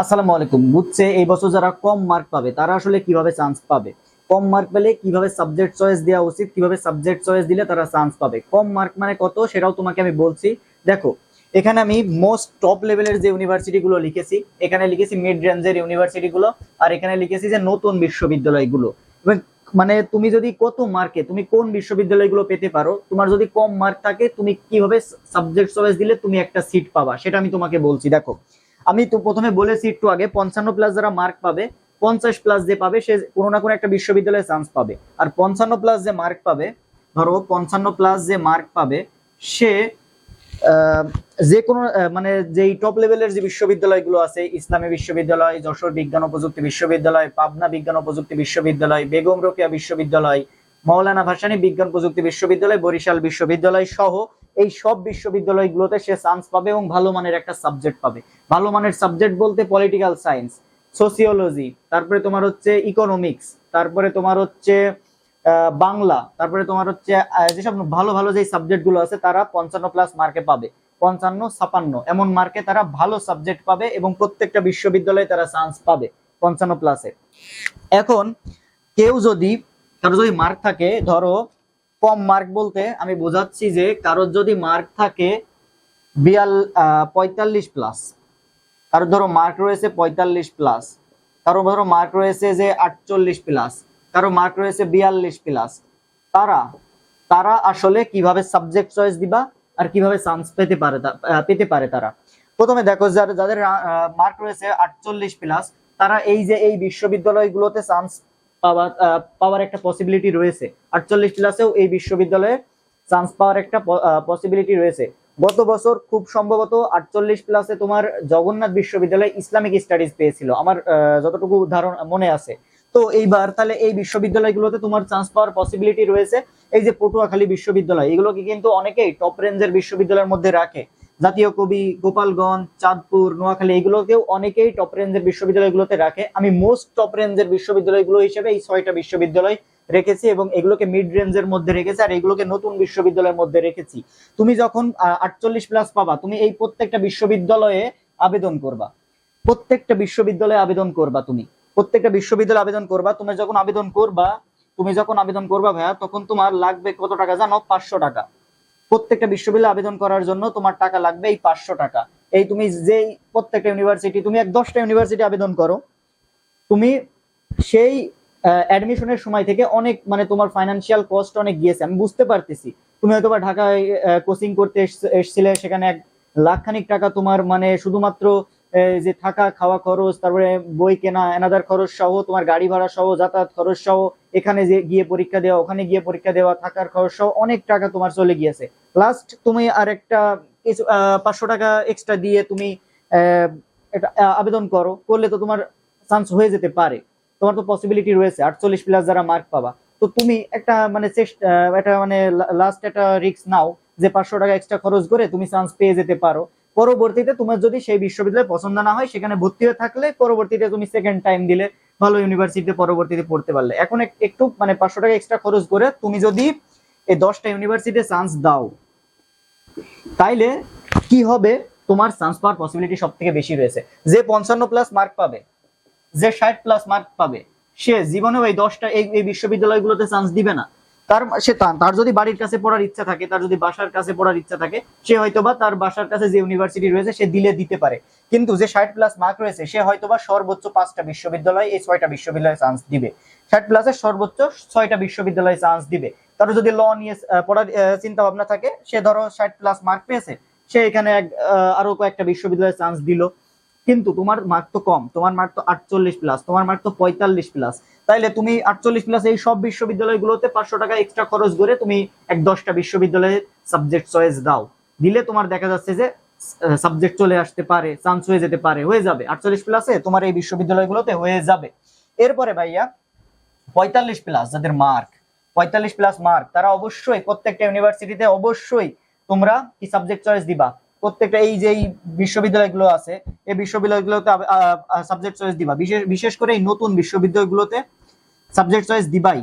আসসালামু আলাইকুম। বুঝছে, এই বছর যারা কম মার্ক পাবে, তারা আসলে কীভাবে চান্স পাবে? কম মার্ক পেলে কীভাবে সাবজেক্ট চয়েস দেওয়া উচিত, কীভাবে সাবজেক্ট চয়েস দিলে তারা চান্স পাবে? কম মার্ক মানে কত সেটাও তোমাকে আমি বলছি। দেখো, এখানে আমি মোস্ট টপ লেভেলের যে ইউনিভার্সিটি গুলো লিখেছি, এখানে লিখেছি মিড রেঞ্জের ইউনিভার্সিটি গুলো, আর এখানে লিখেছি যে নতুন বিশ্ববিদ্যালয়গুলো। এবং মানে তুমি যদি কত মার্কে তুমি কোন বিশ্ববিদ্যালয়গুলো পেতে পারো, তোমার যদি কম মার্ক থাকে, তুমি কীভাবে সাবজেক্ট চয়েস দিলে তুমি একটা সিট পাবা, সেটা আমি তোমাকে বলছি। দেখো আমি তো প্রথমে বলেছি একটু আগে, পঞ্চান্ন প্লাস যারা মার্ক পাবে, পঞ্চাশ প্লাস যে পাবে, সে কোনো না কোনো একটা বিশ্ববিদ্যালয়ে চান্স পাবে। আর পঞ্চান্ন প্লাস যে মার্ক পাবে, ধরো পঞ্চান্ন প্লাস যে মার্ক পাবে, সে যে কোনো মানে যেই টপ লেভেলের যে বিশ্ববিদ্যালয়গুলো আছে, ইসলামী বিশ্ববিদ্যালয়, যশোর বিজ্ঞান ও প্রযুক্তি বিশ্ববিদ্যালয়, পাবনা বিজ্ঞান ও প্রযুক্তি বিশ্ববিদ্যালয়, বেগম রোকেয়া বিশ্ববিদ্যালয়, মৌলানা ভাসানী বিজ্ঞান প্রযুক্তি বিশ্ববিদ্যালয়, বরিশাল বিশ্ববিদ্যালয় সহ এই সব বিশ্ববিদ্যালয়গুলোতে সে চান্স পাবে এবং ভালো মানের একটা সাবজেক্ট পাবে। ভালো মানের সাবজেক্ট বলতে পলিটিক্যাল সায়েন্স সোসিওলজি তারপরে তোমার হচ্ছে ইকোনমিক্স তারপরে তোমার হচ্ছে বাংলা, তারপরে তোমার হচ্ছে যেসব ভালো ভালো যে সাবজেক্টগুলো আছে তারা পঞ্চান্ন প্লাস মার্কে পাবে। পঞ্চান্ন, ছাপান্ন, এমন মার্কে তারা ভালো সাবজেক্ট পাবে এবং প্রত্যেকটা বিশ্ববিদ্যালয়ে তারা চান্স পাবে পঞ্চান্ন প্লাসে এখন কেউ যদি, কারও যদি মার্ক থাকে, ধরো কম মার্ক বলতে আমি বোঝাচ্ছি যে কারোর যদি মার্ক থাকে বিয়াল পঁয়তাল্লিশ প্লাস কারও ধরো মার্ক রয়েছে পঁয়তাল্লিশ প্লাস কারও ধরো মার্ক রয়েছে যে আটচল্লিশ প্লাস কারও মার্ক রয়েছে বিয়াল্লিশ প্লাস তারা তারা আসলে কীভাবে সাবজেক্ট চয়েস দিবা আর কীভাবে চান্স পেতে পারে পেতে পারে তারা। প্রথমে দেখো যাদের মার্ক রয়েছে আটচল্লিশ প্লাস তারা এই যে এই বিশ্ববিদ্যালয়গুলোতে চান্স পাওয়া পাওয়ার একটা পসিবিলিটি রয়েছে। আটচল্লিশ প্লাসেও এই বিশ্ববিদ্যালয়ে চান্স পাওয়ার একটা পসিবিলিটি রয়েছে। গত বছর খুব সম্ভবত আটচল্লিশ প্লাসে তোমার জগন্নাথ বিশ্ববিদ্যালয় ইসলামিক স্টাডিজ পেয়েছিল। আমার যতটুকু ধারণ, মনে আছে। তো এইবার তাহলে এই বিশ্ববিদ্যালয়গুলোতে তোমার চান্স পাওয়ার পসিবিলিটি রয়েছে। এই যে পটুয়াখালী বিশ্ববিদ্যালয়, এগুলোকে কিন্তু অনেকেই টপ রেঞ্জের বিশ্ববিদ্যালয়ের মধ্যে রাখে। জাতীয় কবি গোপালগঞ্জ, চাঁদপুর, নোয়াখালী, এগুলোকেও অনেকেই টপ রেঞ্জের বিশ্ববিদ্যালয়গুলোতে রাখে। আমি মোস্ট টপ রেঞ্জের বিশ্ববিদ্যালয়গুলো হিসেবে এই ছয়টা বিশ্ববিদ্যালয় রেখেছি এবং এগুলোকে মিড রেঞ্জের মধ্যে রেখেছি আর এগুলোকে নতুন বিশ্ববিদ্যালয়ের মধ্যে রেখেছি। তুমি যখন আটচল্লিশ প্লাস পাবা, তুমি এই প্রত্যেকটা বিশ্ববিদ্যালয়ে আবেদন করবা। প্রত্যেকটা বিশ্ববিদ্যালয়ে আবেদন করবা তুমি। প্রত্যেকটা বিশ্ববিদ্যালয়ে আবেদন করবা। তুমি যখন আবেদন করবা, তুমি যখন আবেদন করবা ভাইয়া, তখন তোমার লাগবে কত টাকা? জানো, পাঁচশো টাকা। প্রত্যেকটা বিশ্ববিদ্যালয়ে আবেদন করার জন্য তোমার টাকা লাগবে এই পাঁচশো টাকা। এই তুমি যেই প্রত্যেকটা ইউনিভার্সিটি তুমি এক দশটা ইউনিভার্সিটি আবেদন করো। তুমি সেই অ্যাডমিশনের সময় থেকে অনেক মানে তোমার ফাইন্যান্সিয়াল কস্ট অনেক গিয়েছে। আমি বুঝতে পারতেছি। তুমি হয়তো ঢাকায় কোচিং করতে এস- এসছিলে, সেখানে এক লাখখানিক টাকা তোমার মানে শুধুমাত্র যে থাকা, খাওয়া খরচ, তারপরে বই কেনা এনাদার খরচ সহ, তোমার গাড়ি ভাড়া সহ, যাতায়াত খরচ সহ, এখানে যে গিয়ে পরীক্ষা দেওয়া, ওখানে গিয়ে পরীক্ষা দেওয়া, থাকার খরচ সহ অনেক টাকা তোমার চলে গিয়েছে। লাস্ট তুমি আর একটা কিছু পাঁচশো টাকা এক্সট্রা দিয়ে তুমি আবেদন করো, করলে তো তোমার চান্স হয়ে যেতে পারে। তোমার তো পসিবিলিটি রয়েছে, আটচল্লিশ প্লাস যারা মার্ক পাবা। তো তুমি একটা মানে চেষ্টা একটা মানে লাস্ট একটা রিস্ক নাও, যে পাঁচশো টাকা এক্সট্রা খরচ করে তুমি চান্স পেয়ে যেতে পারো। পরবর্তীতে তোমার যদি সেই বিশ্ববিদ্যালয়ে পছন্দ না হয়, সেখানে ভর্তি হয়ে থাকলে পরবর্তীতে তুমি সেকেন্ড টাইম দিলে ভালো ইউনিভার্সিটিতে পরবর্তীতে পড়তে পারলে। এখন একটু মানে পাঁচশো টাকা এক্সট্রা খরচ করে তুমি যদি এই দশটা ইউনিভার্সিটিতে চান্স দাও, তাইলে কি হবে? তোমার চান্স পাওয়ার পসিবিলিটি সব থেকে বেশি রয়েছে। যে পঞ্চান্ন প্লাস মার্ক পাবে, যে ষাট প্লাস মার্ক পাবে, সে জীবনেও এই দশটা, এই বিশ্ববিদ্যালয়গুলোতে চান্স দিবে না। তার সে তার যদি বাড়ির কাছে পড়ার ইচ্ছা থাকে, তার যদি বাসার কাছে পড়ার ইচ্ছা থাকে, সে হয়তোবা তার বাসার কাছে যে ইউনিভার্সিটি রয়েছে, সে দিলে দিতে পারে। কিন্তু যে ষাট প্লাস মার্ক রয়েছে, সে হয়তোবা সর্বোচ্চ পাঁচটা বিশ্ববিদ্যালয় এই ছয়টা বিশ্ববিদ্যালয়ে চান্স দিবে। ষাট প্লাসের সর্বোচ্চ ছয়টা বিশ্ববিদ্যালয়ে চান্স দিবে। তার যদি ল নিয়ে পড়ার চিন্তা ভাবনা থাকে, সে ধরো ষাট প্লাস মার্ক পেয়েছে, সে এখানে আরও কয়েকটা বিশ্ববিদ্যালয়ে চান্স দিল। কিন্তু তোমার মার্ক তো কম, তোমার মার্ক তো আটচল্লিশ প্লাস তোমার মার্ক তো পঁয়তাল্লিশ প্লাস তাইলে তুমি আটচল্লিশ প্লাস এই সব বিশ্ববিদ্যালয়গুলোতে পাঁচশো টাকা এক্সট্রা খরচ করে তুমি এক দশটা বিশ্ববিদ্যালয়ে সাবজেক্ট চয়েস দাও। দিলে তোমার দেখা যাচ্ছে যে সাবজেক্ট চলে আসতে পারে চান্স হয়ে যেতে পারে, হয়ে যাবে। আটচল্লিশ প্লাসে তোমার এই বিশ্ববিদ্যালয়গুলোতে হয়ে যাবে। এরপরে ভাইয়া, পঁয়তাল্লিশ প্লাস যাদের মার্ক পঁয়তাল্লিশ প্লাস মার্ক তারা অবশ্যই প্রত্যেকটা ইউনিভার্সিটিতে অবশ্যই তোমরা কি সাবজেক্ট চয়েস দিবা? প্রত্যেকটা এই যে বিশ্ববিদ্যালয়গুলো আছে, এই বিশ্ববিদ্যালয়গুলোতে সাবজেক্ট চয়েস দিবা। বিশেষ বিশেষ করে এই নতুন বিশ্ববিদ্যালয়গুলোতে সাবজেক্ট চয়েস দিবাই।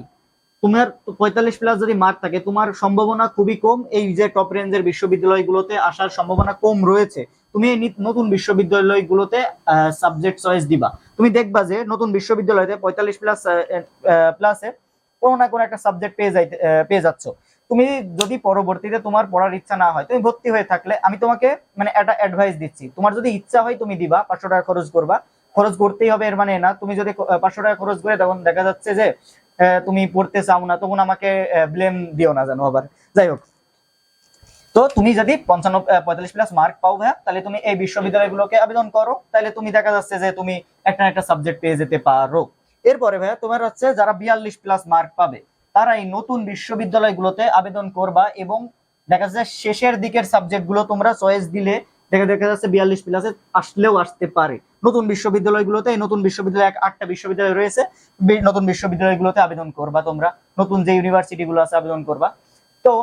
তোমার পঁয়তাল্লিশ প্লাস যদি মার্ক থাকে, তোমার সম্ভাবনা খুবই কম। এই যে টপ রেঞ্জের বিশ্ববিদ্যালয়গুলোতে আসার সম্ভাবনা কম রয়েছে। তুমি এই নতুন বিশ্ববিদ্যালয়গুলোতে সাবজেক্ট চয়েস দিবা। তুমি দেখবা যে নতুন বিশ্ববিদ্যালয়তে পঁয়তাল্লিশ প্লাস প্লাসে কোনো না কোনো একটা সাবজেক্ট পেয়ে যাইতে পেয়ে যাচ্ছ। তুমি যদি পরবর্তীতে তোমার পড়ার ইচ্ছা না হয়, তুমি ভর্তি হয়ে থাকলে আমি তোমাকে মানে একটা অ্যাডভাইস দিচ্ছি। তোমার যদি ইচ্ছা হয় তুমি দিবা, পাঁচশো টাকা খরচ করবা। খরচ করতেই হবে, এর মানে না, তুমি যদি পাঁচশো টাকা খরচ করে তখন দেখা যাচ্ছে যে তুমি পড়তে চাও না, তখন আমাকে ব্লেম দিও না জানো আবার। যাই হোক। তো তুমি যদি পঞ্চান্ন পঁয়তাল্লিশ প্লাস মার্ক পাও ভাইয়া, তাহলে তুমি এই বিশ্ববিদ্যালয়গুলোকে আবেদন করো। তাহলে তুমি দেখা যাচ্ছে যে তুমি একটা একটা সাবজেক্ট পেয়ে যেতে পারো। এরপরে ভাইয়া, তোমার হচ্ছে যারা বিয়াল্লিশ প্লাস মার্ক পাবে তারা এই নতুন বিশ্ববিদ্যালয়গুলোতে আবেদন করবা এবং দেখা যাচ্ছে শেষের দিকের সাবজেক্টগুলো তোমরা চয়েস দিলে, দেখা দেখা যাচ্ছে বিয়াল্লিশ প্লাসে আসলেও আসতে পারে। নতুন বিশ্ববিদ্যালয়গুলোতে, এই নতুন বিশ্ববিদ্যালয় আটটা বিশ্ববিদ্যালয় রয়েছে নতুন বিশ্ববিদ্যালয়গুলোতে আবেদন করবা তোমরা। নতুন যে ইউনিভার্সিটি গুলো আছে আবেদন করবা। তো,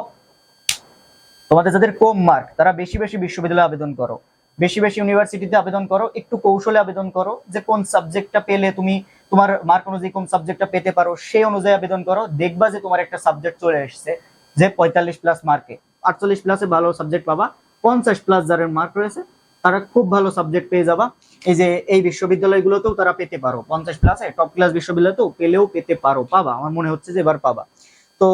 তোমাদের যাদের কম মার্ক তারা বেশি বেশি বিশ্ববিদ্যালয়ে আবেদন করো। বেশি বেশি ইউনিভার্সিটিতে আবেদন করো, একটু কৌশলে আবেদন করো যে কোন সাবজেক্টটা পেলে তুমি তোমার মার্ক অনুযায়ী কোন সাবজেক্টটা পেতে পারো, সেই অনুযায়ী আবেদন করো। দেখবা যে তোমার একটা সাবজেক্ট চলে এসেছে যে পঁয়তাল্লিশ প্লাস মার্কে আটচল্লিশ প্লাসে ভালো সাবজেক্ট পাবা, পঞ্চাশ প্লাস যাদের মার্ক রয়েছে, তারা খুব ভালো সাবজেক্ট পেয়ে যাবা। এই যে এই বিশ্ববিদ্যালয়গুলোতেও তারা পেতে পারো, পঞ্চাশ প্লাসে টপ ক্লাস বিশ্ববিদ্যালয়তেও পেলেও পেতে পারো, পাবা। আমার মনে হচ্ছে যে এবার পাবা। তো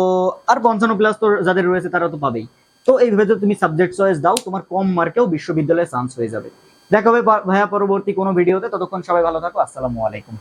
আর পঞ্চান্ন প্লাস তো যাদের রয়েছে তারা তো পাবেই। তো এইভাবে যদি তুমি সাবজেক্ট চয়েস দাও, তোমার কম মার্কেও বিশ্ববিদ্যালয়ে চান্স হয়ে যাবে। দেখা হবে ভাইয়া পরবর্তী কোনো ভিডিওতে ততক্ষণ সবাই ভালো থাকো। আসসালামু আলাইকুম।